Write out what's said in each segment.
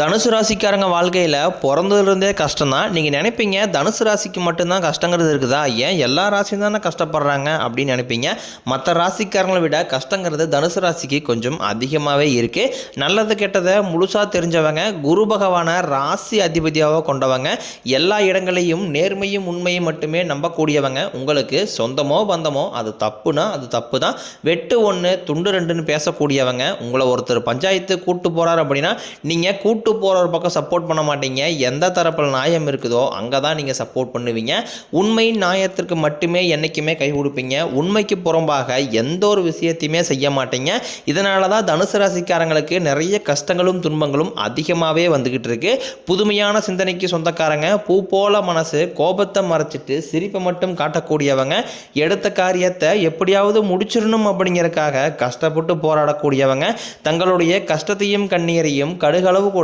தனுசு ராசிக்காரங்க வாழ்க்கையில் பிறந்ததுலேருந்தே கஷ்டம் தான் நீங்கள் நினைப்பீங்க தனுசு ராசிக்கு மட்டும்தான் கஷ்டங்கிறது இருக்குதா? ஏன் எல்லா ராசியும் தானே கஷ்டப்படுறாங்க அப்படின்னு நினைப்பீங்க. மற்ற ராசிக்காரங்களை விட கஷ்டங்கிறது தனுசு ராசிக்கு கொஞ்சம் அதிகமாகவே இருக்குது நல்லது கெட்டதை முழுசாக தெரிஞ்சவங்க குரு பகவானை ராசி அதிபதியாக கொண்டவங்க எல்லா இடங்களையும் நேர்மையும் உண்மையும் மட்டுமே நம்பக்கூடியவங்க உங்களுக்கு சொந்தமோ பந்தமோ அது தப்புனா அது தப்பு தான் வெட்டு ஒன்று துண்டு ரெண்டுன்னு பேசக்கூடியவங்க உங்களை ஒருத்தர் பஞ்சாயத்து கூட்டு போகிறார் அப்படின்னா நீங்கள் கூட்டு போகிற பக்கம் சப்போர்ட் பண்ண மாட்டீங்க. எந்த தரப்பில் நியாயம் இருக்குதோ அங்கே தான் நீங்கள் சப்போர்ட் பண்ணுவீங்க. உண்மை நியாயத்திற்கு மட்டுமே என்றைக்குமே கை கொடுப்பீங்க. உண்மைக்கு புறம்பாக எந்த ஒரு விஷயத்தையுமே செய்ய மாட்டீங்க. இதனால தான் தனுசு ராசிக்காரங்களுக்கு நிறைய கஷ்டங்களும் துன்பங்களும் அதிகமாகவே வந்துக்கிட்டு இருக்கு. புதுமையான சிந்தனைக்கு சொந்தக்காரங்க பூ போல மனசு கோபத்தை மறைச்சிட்டு சிரிப்பை மட்டும் காட்டக்கூடியவங்க எடுத்த காரியத்தை எப்படியாவது முடிச்சிடணும் அப்படிங்கிறக்காக கஷ்டப்பட்டு போராடக்கூடியவங்க தங்களுடைய கஷ்டத்தையும் கண்ணீரையும் கடுகளவு கூட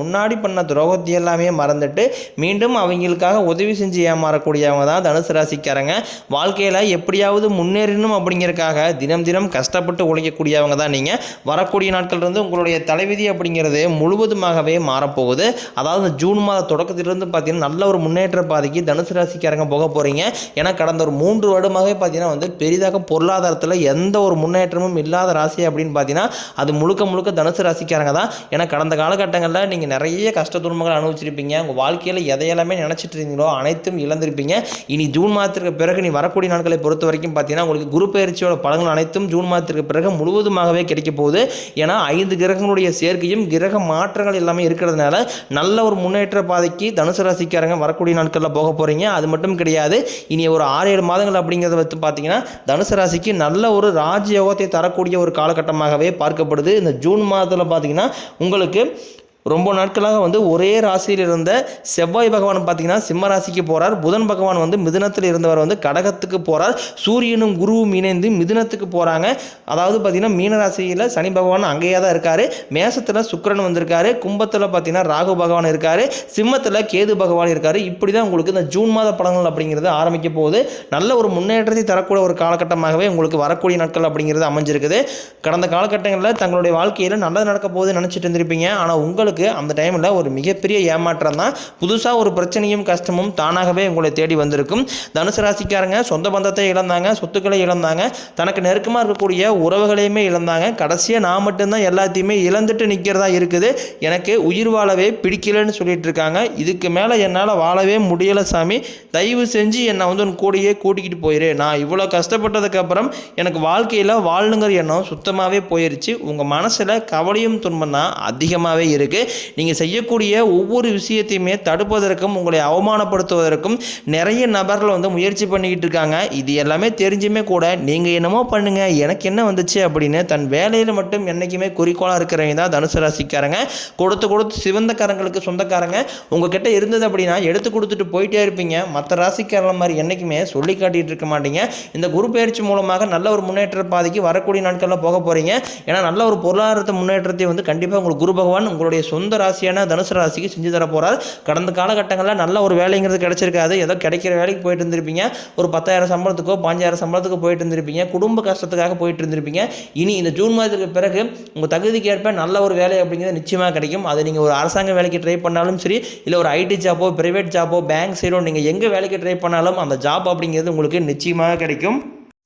முன்னாடி பண்ண துரோகத்தை எல்லாமே மறந்துட்டு மீண்டும் அவங்களுக்காக உதவி செஞ்சு ஏமாறக்கூடியவங்க தான் தனுசு ராசிக்காரங்க. வாழ்க்கையில் எப்படியாவது முன்னேறணும் அப்படிங்கிறதுக்காக தினம் தினம் கஷ்டப்பட்டு உழைக்கக்கூடியவங்க தான் நீங்கள் வரக்கூடிய நாட்கள்லேருந்து உங்களுடைய தலைவிதி அப்படிங்கிறது முழுவதுமாகவே மாறப்போகுது. அதாவது இந்த ஜூன் மாத தொடக்கத்திலிருந்து பார்த்தீங்கன்னா நல்ல ஒரு முன்னேற்ற பாதைக்கு தனுசு ராசிக்காரங்க போக போகிறீங்க ஏன்னா கடந்த ஒரு மூன்று வருடமாகவே பார்த்தீங்கன்னா வந்து பெரிதாக பொருளாதாரத்தில் எந்த ஒரு முன்னேற்றமும் இல்லாத ராசி அப்படின்னு பார்த்தீங்கன்னா அது முழுக்க முழுக்க தனுசு ராசிக்காரங்க தான். ஏன்னா கடந்த காலகட்டங்களில் நீங்கள் நிறைய கஷ்ட துன்பங்கள் அனுபவிச்சிருப்பீங்க. உங்கள் வாழ்க்கையில் எதையெல்லாமே நினச்சிட்டு இருந்தீங்களோ அனைத்தும் இழந்திருப்பீங்க. இனி ஜூன் மாதத்திற்கு பிறகு நீ வரக்கூடிய நாட்களை பொறுத்த வரைக்கும் பார்த்தீங்கன்னா உங்களுக்கு குரு பயிற்சியோட பலன்கள் அனைத்தும் ஜூன் மாதத்திற்கு பிறகு முழுவதுமாகவே கிடைக்க போகுது. ஏன்னா ஐந்து கிரகங்களுடைய சேர்க்கையும் கிரக மாற்றங்கள் எல்லாமே இருக்கிறதுனால நல்ல ஒரு முன்னேற்ற பாதைக்கு தனுசு ராசிக்காரங்க வரக்கூடிய நாட்களில் போக போகிறீங்க அது மட்டும் கிடையாது. இனி ஒரு ஆறு ஏழு மாதங்கள் அப்படிங்கிறத வச்சு பார்த்தீங்கன்னா தனுசு ராசிக்கு நல்ல ஒரு ராஜயோகத்தை தரக்கூடிய ஒரு காலகட்டமாகவே பார்க்கப்படுது. இந்த ஜூன் மாதத்தில் பார்த்தீங்கன்னா உங்களுக்கு ரொம்ப நாட்களாக வந்து ஒரே ராசியில் இருந்த செவ்வாய் பகவான் பார்த்தீங்கன்னா சிம்ம ராசிக்கு போகிறார் புதன் பகவான் வந்து மிதுனத்தில் இருந்தவர் வந்து கடகத்துக்கு போகிறார் சூரியனும் குருவும் இணைந்து மிதுனத்துக்கு போகிறாங்க அதாவது பார்த்திங்கன்னா மீன ராசியில் சனி பகவான் அங்கேயே தான் இருக்கார். மேசத்தில் சுக்கரன் வந்திருக்காரு. கும்பத்தில் பார்த்தீங்கன்னா ராகு பகவான் இருக்கார். சிம்மத்தில் கேது பகவான் இருக்கார். இப்படி தான் உங்களுக்கு இந்த ஜூன் மாத படங்கள் அப்படிங்கிறது ஆரம்பிக்க போகுது. நல்ல ஒரு முன்னேற்றத்தை தரக்கூடிய ஒரு காலகட்டமாகவே உங்களுக்கு வரக்கூடிய நாட்கள் அப்படிங்கிறது அமைஞ்சிருக்குது. கடந்த காலகட்டங்களில் தங்களுடைய வாழ்க்கையில் நல்லது நடக்க போகுது நினச்சிட்டு இருந்திருப்பீங்க. ஆனால் உங்களுக்கு அந்த டைமில் ஒரு மிகப்பெரிய ஏமாற்றம் தான். புதுசாக ஒரு பிரச்சனையும் கஷ்டமும் தானாகவே உங்களை தேடி வந்திருக்கும். தனுசு ராசிக்காரங்க சொந்த பந்தத்தை இழந்தாங்க சொத்துக்களை இழந்தாங்க. தனக்கு நெருக்கமாக இருக்கக்கூடிய உறவுகளையுமே இழந்தாங்க. கடைசியாக நான் மட்டும்தான் எல்லாத்தையுமே இழந்துட்டு நிற்கிறதா இருக்குது. எனக்கு உயிர் வாழவே பிடிக்கலன்னு சொல்லிட்டு இருக்காங்க. இதுக்கு மேலே என்னால் வாழவே முடியலை சாமி. தயவு செஞ்சு என்னை வந்து உன் கூடயே கூட்டிக்கிட்டு போயிரு. நான் இவ்வளோ கஷ்டப்பட்டதுக்கப்புறம் எனக்கு வாழ்க்கையில் வாழணுங்கிற எண்ணம் சுத்தமாகவே போயிருச்சு. உங்கள் மனசில் கவலையும் துன்பம் தான் அதிகமாகவே இருக்குது நீங்கள் செய்யக்கூடிய ஒவ்வொரு விஷயத்தையுமே தடுப்பதற்கும் உங்களை அவமானப்படுத்துவதற்கும் நிறைய நபர்கள் வந்து முயற்சி பண்ணிக்கிட்டு இருக்காங்க. இது எல்லாமே தெரிஞ்சுமே கூட நீங்கள் என்னமோ பண்ணுங்கள் எனக்கு என்ன வந்துச்சு அப்படின்னு தன் வேலையில் மட்டும் என்றைக்குமே குறிக்கோளாக இருக்கிறவங்க தான் தனுசு ராசிக்காரங்க. கொடுத்து கொடுத்து சிவந்தக்காரங்களுக்கு சொந்தக்காரங்க. உங்ககிட்ட இருந்தது அப்படின்னா எடுத்து கொடுத்துட்டு போயிட்டே இருப்பீங்க. மற்ற ராசிக்காரங்க மாதிரி என்றைக்குமே சொல்லி காட்டிகிட்டு இருக்க மாட்டீங்க. இந்த குரு பயிற்சி மூலமாக நல்ல ஒரு முன்னேற்ற பாதைக்கு வரக்கூடிய நாட்களில் போக போகிறீங்க ஏன்னா நல்ல ஒரு பொருளாதாரத்தை முன்னேற்றத்தை வந்து கண்டிப்பாக உங்களுக்கு குரு பகவான் உங்களுடைய சொந்த ராசியான தனுசு ராசிக்கு செஞ்சு தர போகிறார் கடந்த காலகட்டங்களில் நல்ல ஒரு வேலைங்கிறது கிடைச்சிருக்காது. ஏதோ கிடைக்கிற வேலைக்கு போயிட்டு இருந்திருப்பீங்க. ஒரு பத்தாயிரம் சம்பளத்துக்கோ பாஞ்சாயிரம் சம்பளத்துக்கோ போயிட்டு இருந்திருப்பீங்க. குடும்ப கஷ்டத்துக்காக போயிட்டு இருந்திருப்பீங்க. இனி இந்த ஜூன் மாதத்துக்கு பிறகு உங்கள் தகுதிக்கு ஏற்ப நல்ல ஒரு வேலை அப்படிங்கிறது நிச்சயமாக கிடைக்கும். அது நீங்கள் ஒரு அரசாங்க வேலைக்கு ட்ரை பண்ணாலும் சரி இல்லை ஒரு ஐடி ஜாப்போ ப்ரைவேட் ஜாப்போ பேங்க் சைடோ நீங்கள் எங்கே வேலைக்கு ட்ரை பண்ணாலும் அந்த ஜாப் அப்படிங்கிறது உங்களுக்கு நிச்சயமாக கிடைக்கும்.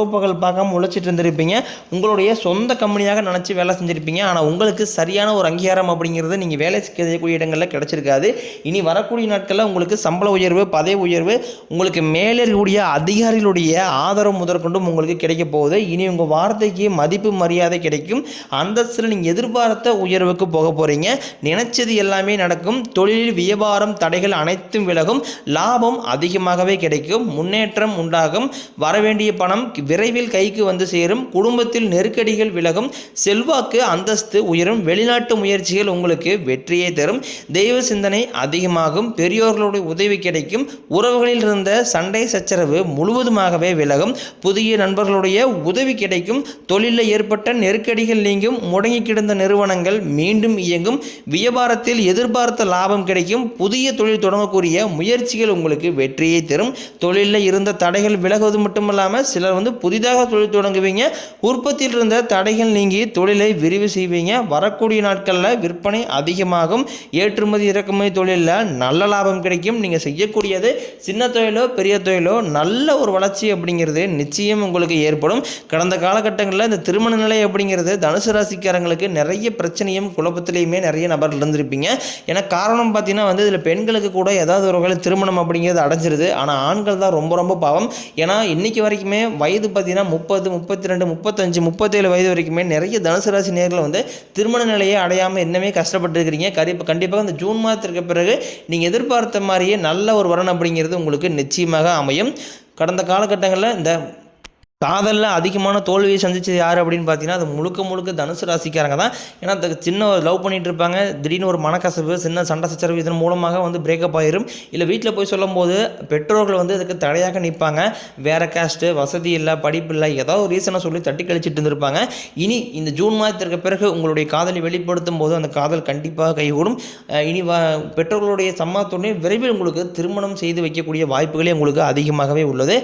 இரவு பகல் பார்க்காம உழைச்சிட்டு இருந்திருப்பீங்க. உங்களுடைய சொந்த கம்பெனியாக நினச்சி வேலை செஞ்சுருப்பீங்க. ஆனால் உங்களுக்கு சரியான ஒரு அங்கீகாரம் அப்படிங்கிறது நீங்கள் வேலை செய்யக்கூடிய இடங்களில் கிடச்சிருக்காது. இனி வரக்கூடிய நாட்களில் உங்களுக்கு சம்பள உயர்வு பதவி உயர்வு உங்களுக்கு மேலே இருக்கக்கூடிய அதிகாரிகளுடைய ஆதரவு முதற்கொண்டும் உங்களுக்கு கிடைக்க போகுது. இனி உங்கள் வார்த்தைக்கு மதிப்பு மரியாதை கிடைக்கும். அந்தஸ்தில் நீங்கள் எதிர்பார்த்த உயர்வுக்கு போக போகிறீங்க நினைச்சது எல்லாமே நடக்கும். தொழிலில் வியாபாரம் தடைகள் அனைத்தும் விலகும். லாபம் அதிகமாகவே கிடைக்கும். முன்னேற்றம் உண்டாகும். வரவேண்டிய பணம் விரைவில் கைக்கு வந்து சேரும். குடும்பத்தில் நெருக்கடிகள் விலகும். செல்வாக்கு அந்தஸ்து உயரும். வெளிநாட்டு முயற்சிகள் உங்களுக்கு வெற்றியை தரும். தெய்வ சிந்தனை அதிகமாகும். பெரியோர்களுடைய உதவி கிடைக்கும். உறவுகளில் இருந்த சண்டை சச்சரவு முழுவதுமாகவே விலகும். புதிய நண்பர்களுடைய உதவி கிடைக்கும். தொழிலில் ஏற்பட்ட நெருக்கடிகள் நீங்கும். முடங்கி கிடந்த நிறுவனங்கள் மீண்டும் இயங்கும். வியாபாரத்தில் எதிர்பார்த்த லாபம் கிடைக்கும். புதிய தொழில் தொடங்கக்கூடிய முயற்சிகள் உங்களுக்கு வெற்றியை தரும். தொழிலில் இருந்த தடைகள் விலகுவது மட்டுமல்லாமல் சிலர் வந்து புதிதாக தொழில் தொடங்குவீங்க. உற்பத்தியில் இருந்த தடைகள் நீங்கி தொழிலை விரிவு செய்வீங்க. வரக்கூடிய நாட்களில் விற்பனை அதிகமாகும். ஏற்றுமதி இறக்குமதி தொழிலில் நல்ல லாபம் கிடைக்கும். நீங்கள் செய்யக்கூடியது சின்ன தொழிலோ பெரிய தொழிலோ நல்ல ஒரு வளர்ச்சி அப்படிங்கிறது நிச்சயம் உங்களுக்கு ஏற்படும். கடந்த காலகட்டங்களில் இந்த திருமண நிலை அப்படிங்கிறது தனுசு ராசிக்காரங்களுக்கு நிறைய பிரச்சனையும் குழப்பத்திலையுமே நிறைய நபர்கள் இருந்திருப்பீங்க. ஏன்னா காரணம் பார்த்தீங்கன்னா வந்து இதில் பெண்களுக்கு கூட ஏதாவது ஒரு வகையில் திருமணம் அப்படிங்கிறது அடைஞ்சிருது. ஆனால் ஆண்கள் தான் ரொம்ப ரொம்ப பாவம். ஏன்னா இன்னைக்கு வரைக்குமே வயது பார்த்தீங்கன்னா முப்பது முப்பத்தி ரெண்டு முப்பத்தஞ்சு முப்பத்தேழு வயது வரைக்குமே நிறைய தனுசு ராசி நேர்கள் வந்து திருமண நிலையை அடையாமல் என்னமே கஷ்டப்பட்டு இருக்கிறீங்க கண்டிப்பாக கண்டிப்பாக இந்த ஜூன் மாதத்திற்கு பிறகு நீங்கள் எதிர்பார்த்த மாதிரியே நல்ல ஒரு வரன் அப்படிங்கிறது உங்களுக்கு நிச்சயமாக அமையும். கடந்த காலகட்டங்களில் இந்த காதலில் அதிகமான தோல்வியை சந்திச்சது யார் அப்படின்னு பார்த்தீங்கன்னா அது முழுக்க முழுக்க தனுசு ராசிக்காரங்க தான். ஏன்னா அந்த சின்ன ஒரு லவ் பண்ணிட்டு இருப்பாங்க. திடீர்னு ஒரு மனக்கசப்பு சின்ன சண்டை சச்சரவு இதன் மூலமாக வந்து பிரேக்கப் ஆயிரும். இல்லை வீட்டில் போய் சொல்லும்போது பெற்றோர்கள் வந்து இதுக்கு தடையாக நிற்பாங்க வேறு காஸ்ட்டு வசதி இல்லை படிப்பு இல்லை ஏதாவது ஒரு ரீசனை சொல்லி தட்டி கழிச்சிட்டு இருந்திருப்பாங்க. இனி இந்த ஜூன் மாதத்திற்கு பிறகு உங்களுடைய காதலை வெளிப்படுத்தும் போது அந்த காதல் கண்டிப்பாக கைகூடும். இனி வ பெற்றோர்களுடைய சம்மதத்துடனே விரைவில் உங்களுக்கு திருமணம் செய்து வைக்கக்கூடிய வாய்ப்புகளே உங்களுக்கு அதிகமாகவே உள்ளது.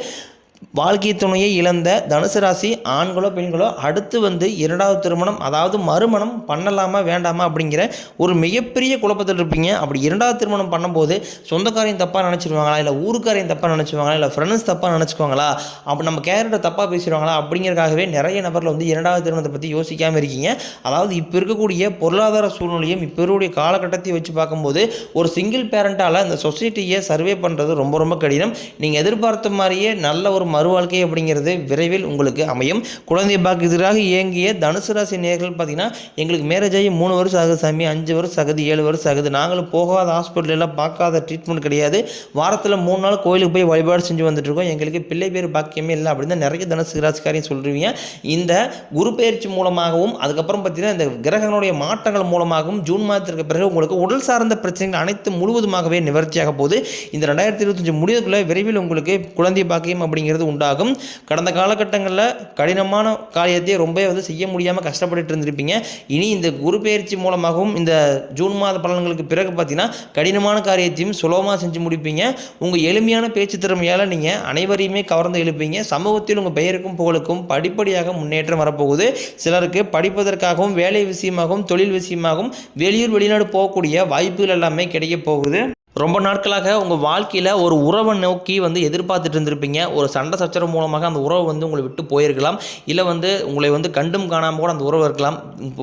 வாழ்க்கை துணையை இழந்த தனுசு ராசி ஆண்களோ பெண்களோ அடுத்து வந்து இரண்டாவது திருமணம் அதாவது மறுமணம் பண்ணலாமா வேண்டாமா அப்படிங்கிற ஒரு மிகப்பெரிய குழப்பத்தில் இருப்பீங்க. அப்படி இரண்டாவது திருமணம் பண்ணும்போது சொந்தக்காரையும் தப்பாக நினச்சிருவாங்களா? இல்லை ஊருக்காரையும் தப்பாக நினச்சிருவாங்களா? இல்லை ஃப்ரெண்ட்ஸ் தப்பாக நினச்சிக்குவாங்களா? அப்போ நம்ம கேரக்டர் தப்பாக பேசிடுவாங்களா? அப்படிங்கிறக்காகவே நிறைய நபரில் வந்து இரண்டாவது திருமணத்தை பற்றி யோசிக்காமல் இருக்கீங்க. அதாவது இப்போ இருக்கக்கூடிய பொருளாதார சூழ்நிலையும் இப்போ இருக்கக்கூடிய காலகட்டத்தை வச்சு பார்க்கும்போது ஒரு சிங்கிள் பேரண்ட்டால் இந்த சொசைட்டியை சர்வே பண்ணுறது ரொம்ப ரொம்ப கடினம். நீங்கள் எதிர்பார்த்த மாதிரியே நல்ல ஒரு மறுவாழ்க்கை அப்படிங்கிறது விரைவில் உங்களுக்கு அமையும். குழந்தை பாக்கியத்திற்காக இயங்கிய தனுசு ராசி நேர்கள் பார்த்தீங்கன்னா எங்களுக்கு மேரேஜ் ஆகி மூணு வருஷம் ஆகுது சாமி அஞ்சு வருஷம் ஆகுது ஏழு வருஷம் ஆகுது நாங்களும் போகாத ஹாஸ்பிட்டல் எல்லாம் பார்க்காத ட்ரீட்மெண்ட் கிடையாது. வாரத்தில் மூணு நாள் கோயிலுக்கு போய் வழிபாடு செஞ்சு வந்துட்டு இருக்கோம். எங்களுக்கு பிள்ளை பேர் பாக்கியமே இல்லை அப்படின்னு தான் நிறைய தனுசு ராசிக்காரையும் சொல்லுவீங்க இந்த குரு பயிற்சி மூலமாகவும் அதுக்கப்புறம் பார்த்தீங்கன்னா இந்த கிரகங்களுடைய மாற்றங்கள் மூலமாகவும் ஜூன் மாதத்திற்கு பிறகு உங்களுக்கு உடல் சார்ந்த பிரச்சனைகள் அனைத்து முழுவதுமாகவே நிவர்த்தியாக போகுது. இந்த ரெண்டாயிரத்தி இருபத்தஞ்சு முடிவுக்குள்ள விரைவில் உங்களுக்கு குழந்தை பாக்கியம் அப்படிங்கிறது உண்டாகும். கடந்த காலகட்டங்களில் கடினமான காரியத்தை ரொம்ப வந்து செய்ய முடியாமல் கஷ்டப்பட்டுட்டு இருந்திருப்பீங்க. இனி இந்த குரு பயிற்சி மூலமாகவும் இந்த ஜூன் மாத பலன்களுக்கு பிறகு பார்த்தீங்கன்னா கடினமான காரியத்தையும் சுலபமாக செஞ்சு முடிப்பீங்க. உங்கள் எளிமையான பேச்சு திறமையால் நீங்கள் அனைவரையுமே கவர்ந்து எழுப்பீங்க. சமூகத்தில் உங்கள் பெயருக்கும் புகழுக்கும் படிப்படியாக முன்னேற்றம் வரப்போகுது. சிலருக்கு படிப்பதற்காகவும் வேலை விஷயமாகவும் தொழில் விஷயமாகவும் வெளியூர் வெளிநாடு போகக்கூடிய வாய்ப்புகள் எல்லாமே கிடைக்க போகுது. ரொம்ப நாட்களாக உங்கள் வாழ்க்கையில் ஒரு உறவை நோக்கி வந்து எதிர்பார்த்துட்டு இருந்திருப்பீங்க. ஒரு சண்டை சச்சரவு மூலமாக அந்த உறவு வந்து உங்களை விட்டு போயிருக்கலாம். இல்லை வந்து உங்களை வந்து கண்டும் காணாமல் கூட அந்த உறவு இருக்கலாம்.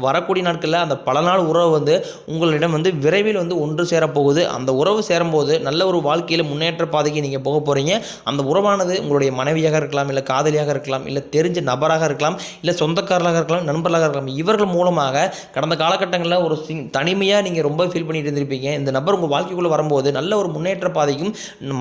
வரக்கூடிய நாட்களில் அந்த பல நாள் உறவு வந்து உங்களிடம் வந்து விரைவில் வந்து ஒன்று சேரப்போகுது. அந்த உறவு சேரும்போது நல்ல ஒரு வாழ்க்கையில் முன்னேற்ற பாதைக்கு நீங்கள் போக போகிறீங்க அந்த உறவானது உங்களுடைய மனைவியாக இருக்கலாம் இல்லை காதலியாக இருக்கலாம் இல்லை தெரிஞ்ச நபராக இருக்கலாம் இல்லை சொந்தக்காரராக இருக்கலாம் நண்பர்களாக இருக்கலாம். இவர்கள் மூலமாக கடந்த காலகட்டங்களில் ஒரு சிங் தனிமையாக நீங்கள் ரொம்ப ஃபீல் பண்ணிட்டு இருந்திருப்பீங்க. இந்த நபர் உங்கள் வாழ்க்கைக்குள்ளே வரும்போது நல்ல ஒரு முன்னேற்ற பாதையும்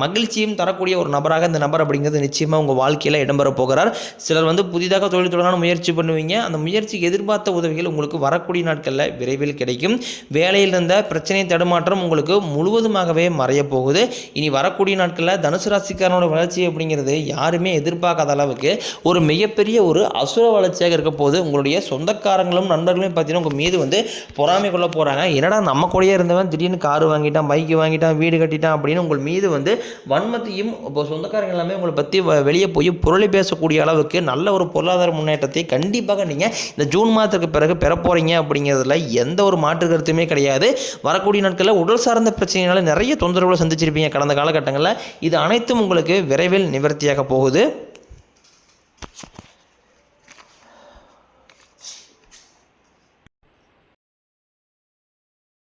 மகிழ்ச்சியும் தரக்கூடிய ஒரு நபராக இந்த நபர் அப்படிங்கிறது நிச்சயமாக உங்கள் வாழ்க்கையில் இடம்பெற போகிறார். சிலர் வந்து புதிதாக தொழில் தொடங்க முயற்சி பண்ணுவீங்க. அந்த முயற்சிக்கு எதிர்பார்த்த உதவிகள் உங்களுக்கு வரக்கூடிய நாட்களில் விரைவில் கிடைக்கும். வேலையில் இருந்த பிரச்சனை தடுமாற்றம் உங்களுக்கு முழுவதுமாகவே மறைய போகுது. இனி வரக்கூடிய நாட்களில் தனுசு ராசிக்காரனோட வளர்ச்சி அப்படிங்கிறது யாருமே எதிர்பார்க்காத அளவுக்கு ஒரு மிகப்பெரிய ஒரு அசுர வளர்ச்சியாக இருக்க போது உங்களுடைய சொந்தக்காரங்களும் நண்பர்களும் பார்த்தீங்கன்னா உங்கள் மீது வந்து பொறாமை கொள்ள போகிறாங்க என்னடா நம்ம கூடயே இருந்தவன் திடீர்னு கார் வாங்கிட்டான் பைக் வாங்கிட்டான் வீடு கட்டிட்டேன் அப்படின்னு உங்கள் மீது வந்து வன்மத்தையும் இப்போ சொந்தக்காரங்க எல்லாமே உங்களை பற்றி வெளியே போய் புரளி பேசக்கூடிய அளவுக்கு நல்ல ஒரு பொருளாதார முன்னேற்றத்தை கண்டிப்பாக நீங்கள் இந்த ஜூன் மாதத்துக்கு பிறகு பெற போகிறீங்க அப்படிங்கிறதுல எந்த ஒரு மாற்று கருத்துமே கிடையாது. வரக்கூடிய நாட்களில் உடல் சார்ந்த பிரச்சனைகளால் நிறைய தொந்தரவுகளை சந்திச்சிருப்பீங்க. கடந்த காலகட்டங்களில் இது அனைத்தும் உங்களுக்கு விரைவில் நிவர்த்தியாக போகுது.